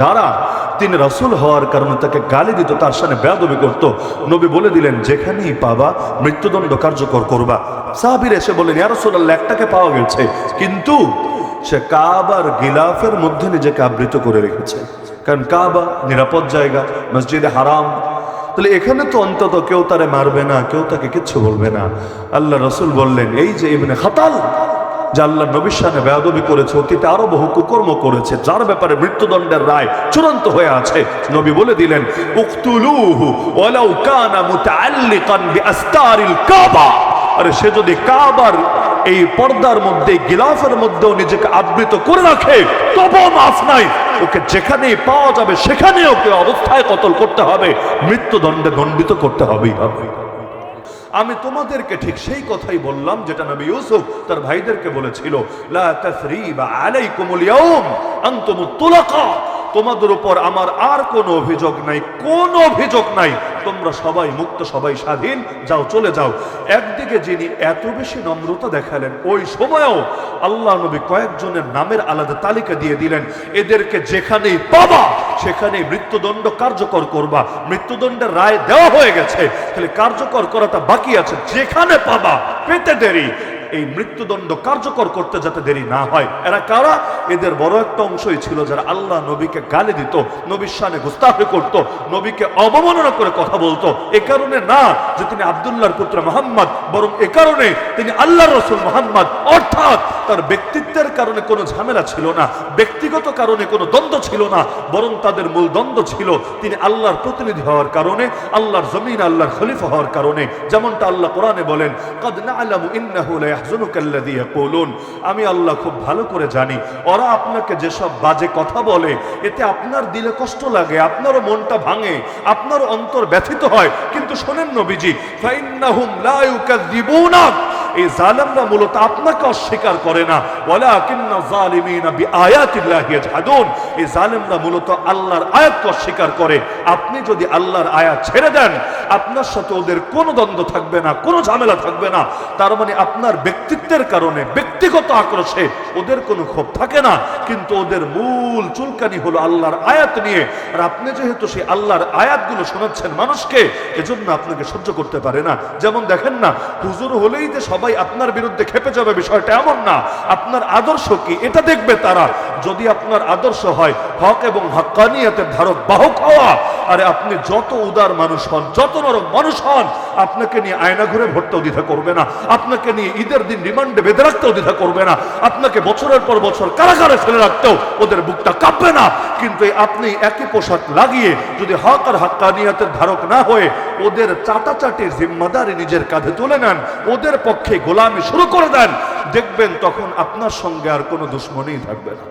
যারা তিনি রাসূল হওয়ার কারণে তাকে গালি দিত, তার সামনে বেয়াদবি করত, নবী বলে দিলেন, যেখানেই পাবা, মৃত্যুদণ্ড কার্যকর করবা। সাহাবীর এসে বলেন ইয়া রাসূলুল্লাহ, একটাকে পাওয়া গেছে। কিন্তু সে কাবার গিলাফের মধ্যে নিজেকে আবৃত করে রেখেছে। কারণ কাবা নিরাপদ জায়গা, মসজিদে হারাম। তাহলে এখানে তো অন্তত কেউ তারে মারবে না, কেউ তাকে কিচ্ছু বলবে না। আল্লাহ রসুল বললেন, এই যে ইবনে খাতাল যে আল্লাহ নবীর বেয়াদবি করেছে, অতীতে আরও বহু কুকর্ম করেছে, যার ব্যাপারে মৃত্যুদণ্ডের রায় চূড়ান্ত হয়ে আছে। নবী বলে দিলেন, উক্তুলুহু ওয়ালাউ কানা মুতাআল্লিকান বিআস্তারিল কাবা। আরে সে যদি কাবার এই পর্দার মধ্যে গিলাফের মধ্যেও নিজেকে আবৃত করে রাখে, তবুও মাফ নাই। ওকে যেখানেই পাওয়া যাবে সেখানে ওকে অবস্থায় কতল করতে হবে, মৃত্যুদণ্ডে দণ্ডিত করতে হবেই হবে। আমি তোমাদেরকে ঠিক সেই কথাই বললাম যেটা নবী ইউসুফ তার ভাইদেরকে বলেছিল, লা তোমাদের উপর আমার আর কোনো অভিযোগ নাই, কোন অভিযোগ নাই। তোমরা সবাই মুক্ত, সবাই স্বাধীন। যাও, চলে যাও। একদিকে যিনি এত বেশি নম্রতা দেখালেন, ওই সময়ও আল্লাহ নবী কয়েকজনের নামের আলাদা তালিকা দিয়ে দিলেন, এদেরকে যেখানেই পাবা, সেখানেই মৃত্যুদণ্ড কার্যকর করবা। মৃত্যুদণ্ডের রায় দেওয়া হয়ে গেছে। তাহলে কার্যকর করাটা বাকি আছে। যেখানে পাবা, পেতে দেরি। এই মৃত্যুদণ্ড কার্যকর করতে যাতে দেরি না হয়। এরা কারা? এদের বড় একটা অংশই ছিল যারা আল্লাহ নবীকে গালি দিত, নবীর সানে গুস্তাফি করত, নবীকে অবমাননা করে কথা বলতো। এ কারণে না যে তিনি আবদুল্লাহর পুত্র মোহাম্মদ, বরং এ কারণে তিনি আল্লাহ রসুল মোহাম্মদ, অর্থাৎ তার ব্যক্তিত্বের কারণে কোনো ঝামেলা ছিল না, ব্যক্তিগত কারণে কোনো দ্বন্দ্ব ছিল না, বরং তাদের মূল দ্বন্দ্ব ছিল তিনি আল্লাহর প্রতিনিধি হওয়ার কারণে, আল্লাহর জমিন, আল্লাহর খলিফা হওয়ার কারণে। যেমনটা আল্লাহ কোরআনে বলেন আমি আল্লাহ খুব ভালো করে জানি, ওরা আপনাকে যেসব বাজে কথা বলে, এতে আপনার দিলে কষ্ট লাগে, আপনারও মনটা ভাঙে আপনার অন্তর ব্যথিত হয়। কিন্তু শোনেন নবীজি, ফাইন্নাহুম এই জালেমরা মূলত আপনাকে অস্বীকার করে না। আপনি মানে আক্রোশে ওদের কোনো ক্ষোভ থাকে না। কিন্তু ওদের মূল চুলকানি হলো আল্লাহর আয়াত নিয়ে। আর আপনি যেহেতু সেই আল্লাহর আয়াতগুলো শোনাচ্ছেন মানুষকে, এজন্য আপনাকে সহ্য করতে পারে না। যেমন দেখেন না, হুজুর হলেই যে সবাই আপনার বিরুদ্ধে খেপে যাবে বিষয়টা এমন না। আপনার আদর্শ কি? এটা দেখবে তারা। যদি আপনার আদর্শ হয়, হক এবং হকানিয়াতের ধারক বাহক হওয়া, আরে আপনি যত উদার মানুষ হন, যত নরম মানুষ হন, আপনাকে নিয়ে আয়না ঘুরে ভরতেও দ্বিধা করবে না। আপনাকে নিয়ে ঈদের দিন রিমান্ডে বেঁধে রাখতেও দ্বিধা করবে না। আপনাকে বছরের পর বছর কারাগারে ফেলে রাখতেও ওদের বুকটা কাঁপবে না। কিন্তু আপনি একই পোশাক লাগিয়ে যদি হক আর হাক্কানিয়াতের ধারক না হয়ে ওদের চাটাচাটির জিম্মাদারি নিজের কাঁধে তুলে নেন, ওদের পক্ষে গোলামি শুরু করে দেন, দেখবেন তখন আপনার সঙ্গে আর কোনো দুশ্মনই থাকবে না।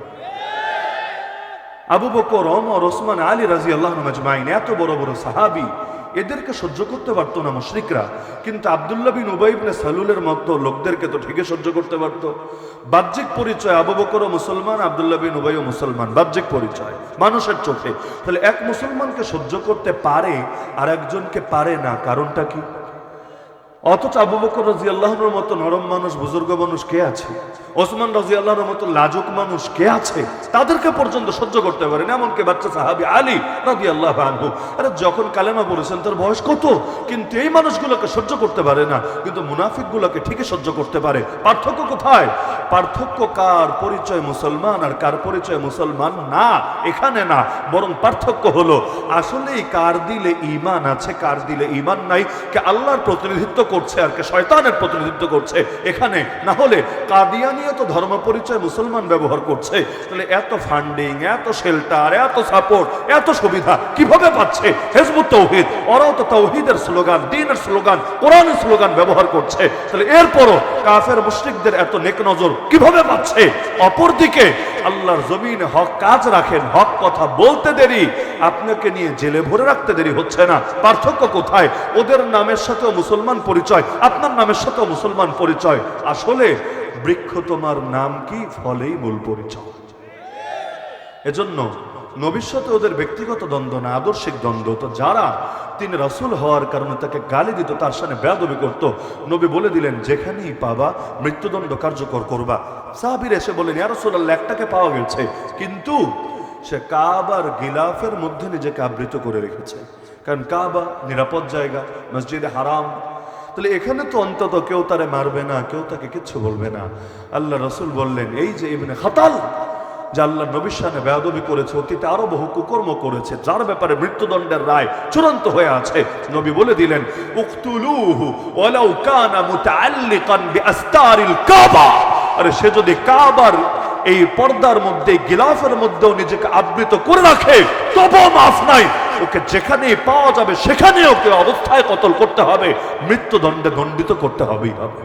আবু বকর, ওমর, ওসমান, আলী রাজি আল্লাহ মাজমাইন এত বড় বড় সাহাবি, এদেরকে সহ্য করতে পারতো না মুশরিকরা। কিন্তু আবদুল্লাহ বিন উবাইবনে সালুলের মতো লোকদেরকে তো ঠিকই সহ্য করতে পারতো। বাহ্যিক পরিচয়, আবু বকরও মুসলমান, আবদুল্লাহ বিন উবাইও মুসলমান, বাহ্যিক পরিচয়, মানুষের চোখে। তাহলে এক মুসলমানকে সহ্য করতে পারে আর একজনকে পারে না, কারণটা কি? অথচ আবু বকর রাজি আল্লাহর মতো নরম মানুষ, বুজুর্গ মানুষ কে আছে? ওসমান রাজি আল্লাহর মতো লাজুক মানুষ কে আছে? তাদেরকে পর্যন্ত সহ্য করতে পারেন, এমনকি বাচ্চা সাহাবি আলী রাজি আল্লাহ আনহু। আরে, যখন কালেমা বলেছেন তার বয়স কত? কিন্তু এই মানুষগুলোকে সহ্য করতে পারে না। কিন্তু মুনাফিক গুলোকে ঠিকই সহ্য করতে পারে। পার্থক্য কোথায়? পার্থক্য কার পরিচয় মুসলমান আর কার পরিচয় মুসলমান না? এখানে না, বরং পার্থক্য হলো, আসলেই কার দিলে ইমান আছে, কার দিলে ইমান নাই, কে আল্লাহর প্রতিনিধিত্ব করছে আর কে শয়তানের প্রতিনিধিত্ব করছে এখানে। না হলে কাদিয়ানিও তো ধর্ম পরিচয় মুসলমান ব্যবহার করছে। তাহলে এত ফান্ডিং এত শেল্টার এত সাপোর্ট এত সুবিধা কীভাবে পাচ্ছে? হেজবুত তৌহিদ ওরাও তো তৌহিদের স্লোগান, দিনের স্লোগান, কোরআনের স্লোগান ব্যবহার করছে। তাহলে এরপরও কাফের, মুশরিকদের এত নেক নজর কীভাবে পাচ্ছে? অপরদিকে আল্লাহর জমিনে হক কাজ রাখেন, হক কথা বলতে দেরি, আপনাকে নিয়ে জেলে ভরে রাখতে দেরি হচ্ছে না। পার্থক্য কোথায়? ওদের নামের সাথেও মুসলমান পরিচয়, আপনার নামের সাথেও মুসলমান পরিচয়। আসলে বৃক্ষ তোমার নাম কি, ফলেই মূল পরিচয়। এজন্য সাথে ওদের ব্যক্তিগত দ্বন্দ্ব না, আদর্শিক দ্বন্দ্ব। তো যারা তিনি রাসূল হওয়ার কারণে তাকে গালি দিত, তার সামনে বেয়াদবি করত, নবী বলে দিলেন, যেখানেই পাবা, মৃত্যুদণ্ড কার্যকর করবা। সাহাবীর এসে বলেন, ইয়া রাসূলুল্লাহ, একটাকে পাওয়া গেছে। কিন্তু সে কাবার গিলাফের মধ্যে নিজেকে আবৃত করে রেখেছে। কারণ কাবা নিরাপদ জায়গা, মসজিদে হারাম তাহলে এখানে তো অন্তত কেউ তারে মারবে না, কেউ তাকে কিচ্ছু বলবে না। আল্লাহ রসুল বললেন, এই যে ইবনে খাতাল, যে আল্লাহ নবীর সামনে বেয়াদবি করেছে, অতীতে আরও বহু কুকর্ম করেছে, যার ব্যাপারে মৃত্যুদণ্ডের রায় চূড়ান্ত হয়ে আছে, নবী বলে দিলেন কাবা। আরে সে যদি কাবার এই পর্দার মধ্যে, গিলাফের মধ্যেও নিজেকে আবৃত করে রাখে, তবুও মাফ নাই। ওকে যেখানে পাওয়া যাবে সেখানে ওকে অবস্থায় কতল করতে হবে, মৃত্যুদণ্ডে দণ্ডিত করতে হবেই হবে।